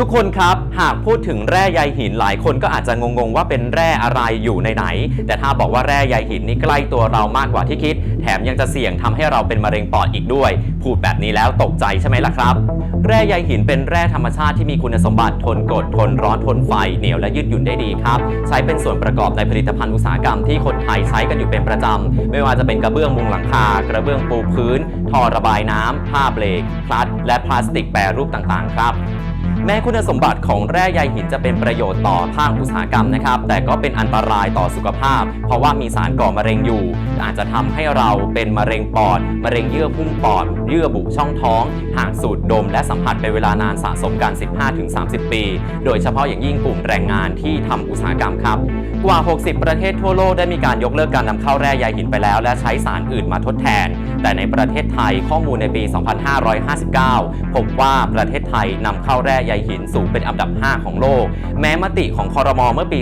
ทุกคนครับ หากพูดถึงแร่ใยหินหลายคนก็อาจจะงงๆว่าเป็นแร่อะไรอยู่ในไหน แต่ถ้าบอกว่าแร่ใยหินนี่ใกล้ตัวเรามากกว่าที่คิด แถมยังจะเสี่ยงทำให้เราเป็นมะเร็งปอดอีกด้วย พูดแบบนี้แล้วตกใจใช่ไหมล่ะครับ แร่ใยหินเป็นแร่ธรรมชาติที่มีคุณสมบัติทนกรดทนร้อนทนไฟเหนียวและยืดหยุ่นได้ดีครับ ใช้เป็นส่วนประกอบในผลิตภัณฑ์อุตสาหกรรมที่คนไทยใช้กันอยู่เป็นประจำไม่ว่าจะเป็นกระเบื้องมุงหลังคา กระเบื้องปูพื้นท่อระบายน้ำผ้าเบรกพลัดและพลาสติกแปรรูปต่างๆ ครับ แม้คุณสมบัติของแร่ใยหินจะเป็นประโยชน์ต่อภาคอุตสาหกรรมนะครับ แต่ก็เป็นอันตรายต่อสุขภาพ เพราะว่ามีสารก่อมะเร็งอยู่ อาจจะทำให้เราเป็นมะเร็งปอด มะเร็งเยื่อหุ้มปอด เยื่อบุช่องท้องหากสูดดม และสัมผัสเป็นเวลานานสะสมกัน 15-30 ปี โดยเฉพาะอย่างยิ่งกลุ่มแรงงานที่ทำอุตสาหกรรมครับ กว่า 60 ประเทศทั่วโลกได้มีการยกเลิกการนำเข้าแร่ใยหินไปแล้ว และใช้สารอื่นมาทดแทน แต่ในประเทศไทยข้อมูลในปี 2559 พบว่าประเทศไทยนำเข้าแร่ใยหินสูงเป็นอันดับ 5 ของโลก แม้มติของคอรมอเมื่อปี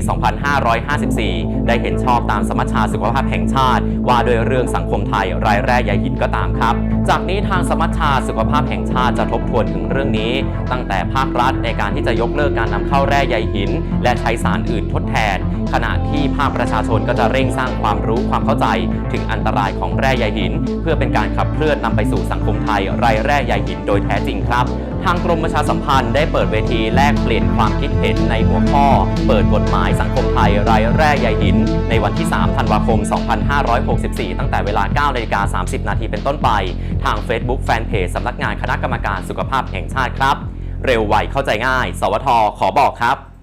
2554 ได้เห็นชอบตามสมัชชาสุขภาพแห่งชาติ ว่าโดวยเรื่องสังคมไทยรายแร่ใยหินก็ตามครับ จากนี้ทางสมัชชาสุขภาพแห่งชาติจะทบทวนถึงเรื่องนี้ ตั้งแต่ภาครัฐในการที่จะยกเลิกการนำเข้าแร่ใยหิน และใช้สารอื่นทดแทน ขณะที่ภาคประชาชนก็จะเร่งสร้างความรู้ความเข้าใจ ถึงอันตรายของแร่ใยหิน เพื่อเป็นการขับเคลื่อนนำไปสู่สังคมไทยไร้แร่ใยหินโดยแท้จริงครับ ทางกรมประชาสัมพันธ์ได้เปิดเวทีแลกเปลี่ยนความคิดเห็นในหัวข้อ เปิดกฎหมายสังคมไทยรายแรกใยหิน ในวันที่ 3 ธันวาคม 2564 ตั้งแต่เวลา9นาฬิกา30 นาทีเป็นต้นไป ทาง Facebook Fanpage สำนักงานคณะกรรมการสุขภาพแห่งชาติครับ เร็วไวเข้าใจง่าย สวทขอบอกครับ